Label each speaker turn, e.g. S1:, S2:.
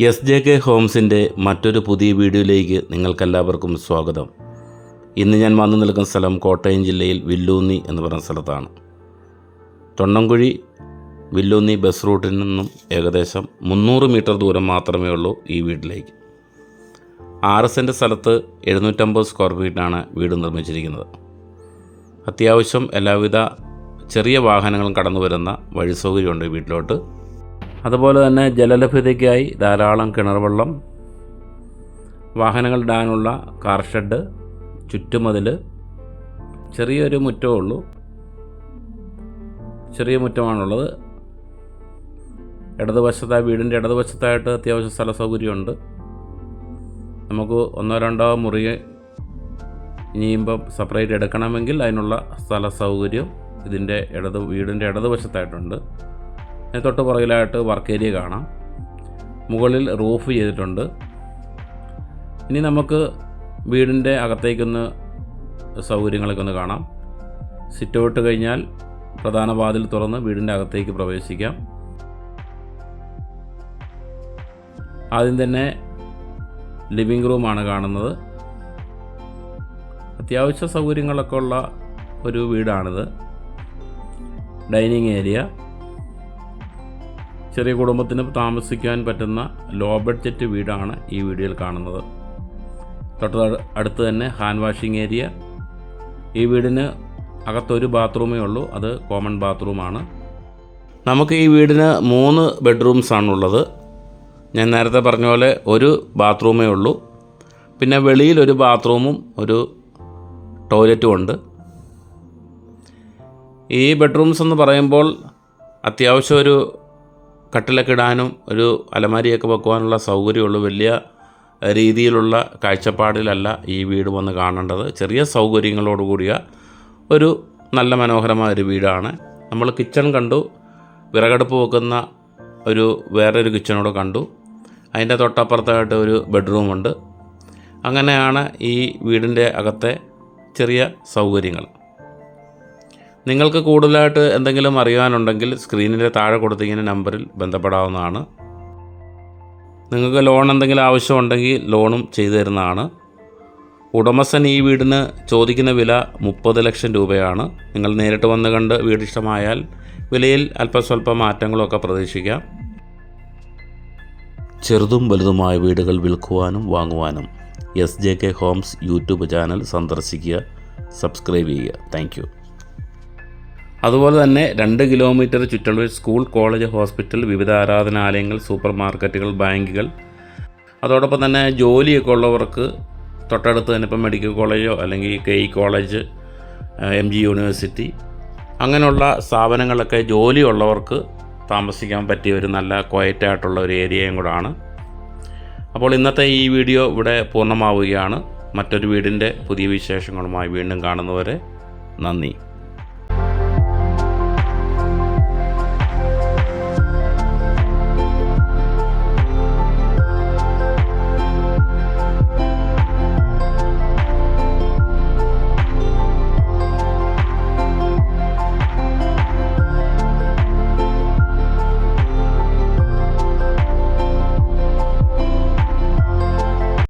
S1: S J K ഹോംസിന്റെ മറ്റൊരു പുതിയ വീഡിയോയിലേക്ക് നിങ്ങൾക്കെല്ലാവർക്കും സ്വാഗതം. ഇന്ന് ഞാൻ വന്നു നിൽക്കുന്ന സ്ഥലം കോട്ടയം ജില്ലയിൽ വില്ലൂന്നി എന്ന് പറയുന്ന സ്ഥലത്താണ്. തൊണ്ണംകുഴി വില്ലൂന്നി ബസ് റൂട്ടിൽ നിന്നും ഏകദേശം മുന്നൂറ് മീറ്റർ ദൂരം മാത്രമേ ഉള്ളൂ ഈ വീട്ടിലേക്ക്. ആറ് സെന്റ് സ്ഥലത്ത് എഴുന്നൂറ്റമ്പത് സ്ക്വയർ ഫീറ്റാണ് വീട് നിർമ്മിച്ചിരിക്കുന്നത്. അത്യാവശ്യം എല്ലാവിധ ചെറിയ വാഹനങ്ങളും കടന്നു വരുന്ന വഴി സൗകര്യമുണ്ട് വീട്ടിലോട്ട്. അതുപോലെ തന്നെ ജലലഭ്യതയ്ക്കായി ധാരാളം കിണർ വെള്ളം വാഹനങ്ങൾ ഇടാനുള്ള കാർ ഷെഡ് ചുറ്റുമതിൽ ചെറിയൊരു മുറ്റമേ ഉള്ളൂ. ചെറിയ മുറ്റമാണുള്ളത്. ഇടതുവശത്തായി വീടിന്റെ ഇടതുവശത്തായിട്ട് അത്യാവശ്യം സ്ഥല സൗകര്യമുണ്ട് നമുക്ക് ഒന്നോ രണ്ടോ മുറി ഇനിയിപ്പം സെപ്പറേറ്റ് എടുക്കണമെങ്കിൽ അതിനുള്ള സ്ഥല സൗകര്യം ഇതിന്റെ ഇടത് വീടിന്റെ ഇടതുവശത്തായിട്ടുണ്ട്. തൊട്ട് പുറകിലായിട്ട് വർക്ക് ഏരിയ കാണാം. മുകളിൽ റൂഫ് ചെയ്തിട്ടുണ്ട്. ഇനി നമുക്ക് വീടിന്റെ അകത്തേക്കൊന്ന് സൗകര്യങ്ങളൊക്കെ ഒന്ന് കാണാം. സിറ്റ് ഔട്ട് കഴിഞ്ഞാൽ പ്രധാന വാതിൽ തുറന്ന് വീടിന്റെ അകത്തേക്ക് പ്രവേശിക്കാം. ആദ്യം തന്നെ ലിവിങ് റൂമാണ് കാണുന്നത്. അത്യാവശ്യ സൗകര്യങ്ങളൊക്കെ ഉള്ള ഒരു വീടാണിത്. ഡൈനിങ് ഏരിയ ചെറിയ കുടുംബത്തിന് താമസിക്കാൻ പറ്റുന്ന ലോ ബഡ്ജറ്റ് വീടാണ് ഈ വീഡിയോയിൽ കാണുന്നത്. തൊട്ട് അടുത്ത് തന്നെ ഹാൻഡ് വാഷിംഗ് ഏരിയ ഈ വീടിന് അകത്തൊരു ബാത്റൂമേ ഉള്ളൂ. അത് കോമൺ ബാത്റൂമാണ് നമുക്ക് ഈ വീടിന് മൂന്ന് ബെഡ്റൂംസ് ആണുള്ളത്. ഞാൻ നേരത്തെ പറഞ്ഞ പോലെ ഒരു ബാത്റൂമേ ഉള്ളൂ. പിന്നെ വെളിയിൽ ഒരു ബാത്റൂമും ഒരു ടോയ്ലറ്റും ഉണ്ട്. ഈ ബെഡ്റൂംസ് എന്ന് പറയുമ്പോൾ അത്യാവശ്യം ഒരു കട്ടിലൊക്കെ ഇടാനും ഒരു അലമാരിയൊക്കെ വെക്കുവാനുള്ള സൗകര്യമുള്ള. വലിയ രീതിയിലുള്ള കാഴ്ചപ്പാടിലല്ല ഈ വീട് വന്ന് കാണേണ്ടത്. ചെറിയ സൗകര്യങ്ങളോട് കൂടിയ ഒരു നല്ല മനോഹരമായ ഒരു വീടാണ്. നമ്മൾ കിച്ചൺ കണ്ടു വിറകടുപ്പ് വെക്കുന്ന ഒരു വേറൊരു കിച്ചണോട് കണ്ടു. അതിന്റെ തൊട്ടപ്പുറത്തായിട്ട് ഒരു ബെഡ്റൂമുണ്ട്. അങ്ങനെയാണ് ഈ വീടിന്റെ അകത്തെ ചെറിയ സൗകര്യങ്ങൾ. നിങ്ങൾക്ക് കൂടുതലായിട്ട് എന്തെങ്കിലും അറിയാനുണ്ടെങ്കിൽ സ്ക്രീനിന്റെ താഴെ കൊടുത്തിരിക്കുന്ന നമ്പറിൽ ബന്ധപ്പെടാവുന്നതാണ്. നിങ്ങൾക്ക് ലോൺ എന്തെങ്കിലും ആവശ്യമുണ്ടെങ്കിൽ ലോണും ചെയ്തു തരുന്നതാണ്. ഉടമസ്ഥൻ ഈ വീടിന് ചോദിക്കുന്ന വില മുപ്പത് ലക്ഷം രൂപയാണ്. നിങ്ങൾ നേരിട്ട് വന്ന് കണ്ട് വീട് ഇഷ്ടമായാൽ വിലയിൽ അല്പസ്വല്പം മാറ്റങ്ങളൊക്കെ പ്രതീക്ഷിക്കാം. ചെറുതും വലുതുമായ വീടുകൾ വിൽക്കുവാനും വാങ്ങുവാനും S J K homes YouTube channel സന്ദർശിക്കുക സബ്സ്ക്രൈബ് ചെയ്യുക. താങ്ക് അതുപോലെ തന്നെ രണ്ട് കിലോമീറ്റർ ചുറ്റളവിൽ സ്കൂൾ കോളേജ് ഹോസ്പിറ്റൽ വിവിധ ആരാധനാലയങ്ങൾ സൂപ്പർ മാർക്കറ്റുകൾ ബാങ്കുകൾ. അതോടൊപ്പം തന്നെ ജോലിയൊക്കെ ഉള്ളവർക്ക് തൊട്ടടുത്ത് തന്നെ ഇപ്പം മെഡിക്കൽ കോളേജോ അല്ലെങ്കിൽ K E college M G university അങ്ങനെയുള്ള സ്ഥാപനങ്ങളൊക്കെ ജോലിയുള്ളവർക്ക് താമസിക്കാൻ പറ്റിയ ഒരു നല്ല ക്വയറ്റായിട്ടുള്ള ഒരു ഏരിയയും കൂടാണ്. അപ്പോൾ ഇന്നത്തെ ഈ വീഡിയോ ഇവിടെ പൂർണമാവുകയാണ്. മറ്റൊരു വീടിന്റെ പുതിയ വിശേഷങ്ങളുമായി വീണ്ടും കാണുന്നവരെ നന്ദി.